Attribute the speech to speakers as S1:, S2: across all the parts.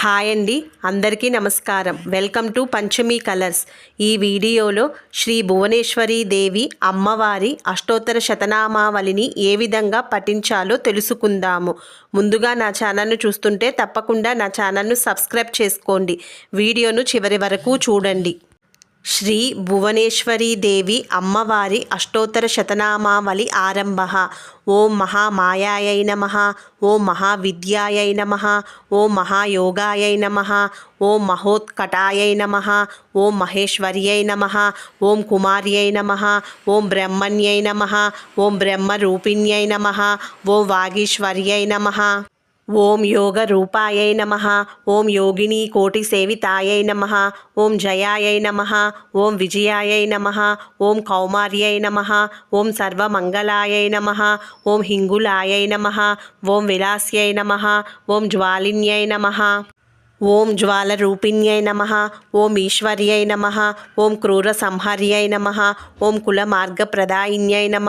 S1: Hi అండి. అందరికీ నమస్కారం. Welcome to Panchami colours. ఈ వీడియోలో శ్రీ భువనేశ్వరి దేవి అమ్మవారి అష్టోత్తర శతనామావళిని ఏ విధంగా పఠించాలో తెలుసుకుందాము. ముందుగా నా ఛానల్ను చూస్తుంటే తప్పకుండా నా ఛానల్ను సబ్స్క్రైబ్ చేసుకోండి. వీడియోను చివరి వరకు చూడండి. శ్రీ భువనేశ్వరీదేవి అమ్మవారి అష్టోత్తర శతనామావళి ఆరంభ. ఓం మహామాయాయ నమ. ఓం మహావిద్యాయ నమ. ఓం మహాయోగాయ నమ. ఓం మహోత్కటాయ నమ. ఓం మహేశ్వర్యై నమ. ఓం కుమార్యై నమ. ఓం బ్రహ్మణ్యై నమ. ఓం బ్రహ్మరూపిణ్యై నమ. ఓం వాగీశ్వర్యై నమ. ఓం యోగ రూపాయై నమ. ఓం యోగిని కోటి సేవితాయై నమ. ఓం జయాయై నమ. ఓం విజయాయై నమ. ఓం కౌమార్యై నమ. ఓం సర్వమంగళాయై నమ. ఓం హింగులాయై నమ. ఓం విలాస్యై నమ. ఓం జ్వాలిన్యై నమ. ఓం జ్వాల రూపిణ్యై నమ ఓం ఈశ్వర్యై నమ ఓం క్రూర సంహార్యై నమ ఓం కుల మార్గ ప్రదాయిన్యై నమ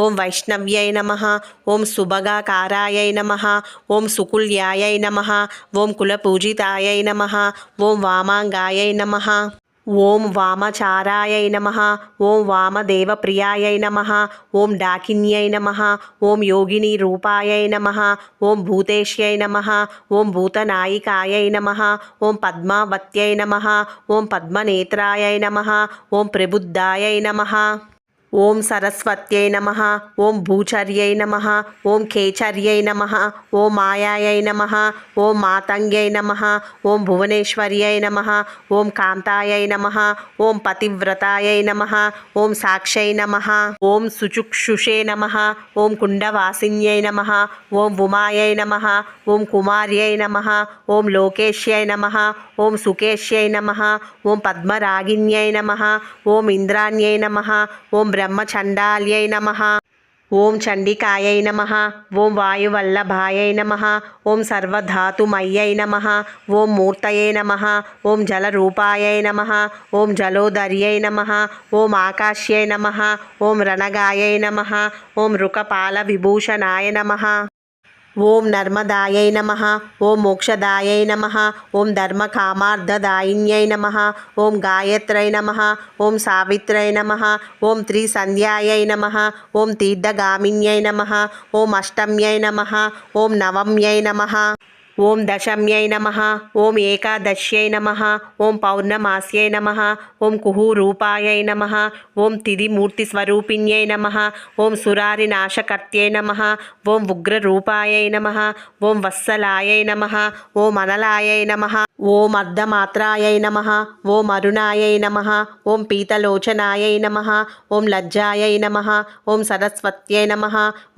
S1: ఓం వైష్ణవ్యై నమ ఓం సుభగాకారాయై నమ ఓం సుకుల్యాయై నమ ఓం కుల కులపూజితాయై నమ ఓం వామాంగాయై నమ. ఓం వామచారాయై నమ ఓం వామదేవప్రియాయై నమ ఓం డాకిన్యై నమ ఓం యోగిని రూపాయై నమ ఓం భూతేశ్యై నమ ఓం భూతనాయికాయై నమ ఓం పద్మావత్యై నమ ఓం పద్మనేత్రాయై నమ ఓం ప్రబుద్ధాయై నమ ఓం సరస్వత్యై నమ ఓం భూచర్యై నమ ఓం ఖేచర్యై నమ ఓం మాయాయై నమ ఓం మాతంగ్యై నమ ఓం భువనేశ్వర్యై నమ ఓం కాంతాయై నమ ఓం పతివ్రతాయై నమ ఓం సాక్షై నమ ఓం సుచుక్షుషే నమ ఓం కుండవాసిన్యై నమ ఓం ఉమాయై నమ ఓం కుమార్యై నమ ఓం లోకేశ్యై నమ ఓం సుకేశ్యై నమ ఓం పద్మరాగిన్యై నమ ఓం ఇంద్రాణ్యై నమ ఓం బ్రహ్మచండాల్యై నమ ఓం చండికాయై నమ ఓం వాయువల్లభాయై నమ ఓం సర్వధాతుమయ్యై నమ ఓం మూర్తయే నమ ఓం జలరూపాయై నమ ఓం జలోదర్యై నమ ఓం ఆకాశ్యై నమ ఓం రణగాయై నమ ఓం రుకపాల విభూషణాయ నమ ఓం నర్మదాయై నమ. ఓం మోక్షదాయై నమ. ఓం ధర్మకామార్థదాయిన్యై నమ. ఓం గాయత్రై నమ. ఓం సావిత్రై నమ. ఓం త్రిసంధ్యాయై నమ. ఓం తీర్థగామిన్యై నమ. ఓం అష్టమ్యై నమ. ఓం నవమ్యై నమ. ఓం దశమ్యై నమ ఓం ఏకాదశ్యై నమ ఓం పౌర్ణమాస్యై నమ ఓం కుహూరూపాయై నమ ఓం తిదిమూర్తిస్వరూపిణ్యై నమ ఓం సురారినాశకర్త్యై నమ ఓం ఉగ్రరూపాయై నమ ఓం వత్సలాయై నమ ఓం అనలాయై నమ ఓం అర్ధమాత్రాయై నమ ఓం అరుణాయై నమ ఓం పీతలోచనాయై నమ ఓం లజ్జాయై నమ ఓం సరస్వత్యై నమ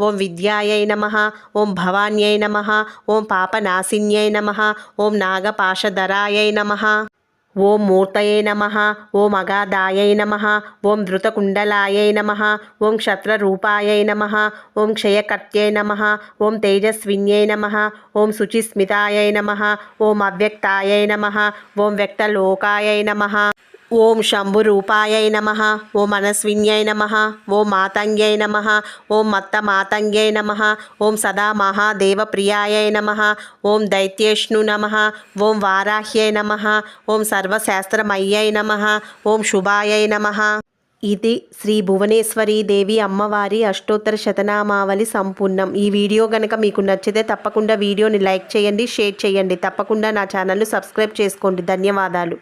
S1: ఓం విద్యాయై నమ ఓం భవాన్యై నమ ఓం పాపనాశిన్యై నమ ఓం నాగపాశధరాయై నమ ఓం మూర్తయే నమ ఓం అగాధాయై నమ ఓం ధృతకుండలాయై నమ ఓం క్షత్రరూపాయై నమ ఓం క్షయకర్త్యై నమ ఓం తేజస్విన్యై నమ ఓం శుచిస్మితాయై నమ ఓం అవ్యక్తాయై నమ ఓం వ్యక్తలోకాయై నమ ఓం శంభురూపాయై నమ ఓం మనస్విన్యై నమ ఓం మాతంగ్యై నమ ఓం మత్త మాతంగ్యై నమ ఓం సదా మహాదేవప్రియాయై నమ ఓం దైత్యేష్ణు నమ ఓం వారాహ్యై నమ ఓం సర్వశాస్త్రమయ్యై నమ ఓం శుభాయై నమ. ఇది శ్రీ భువనేశ్వరి దేవి అమ్మవారి అష్టోత్తర శతనామావళి సంపూర్ణం. ఈ వీడియో కనుక మీకు నచ్చితే తప్పకుండా వీడియోని లైక్ చేయండి షేర్ చేయండి. తప్పకుండా నా ఛానల్ను సబ్స్క్రైబ్ చేసుకోండి. ధన్యవాదాలు.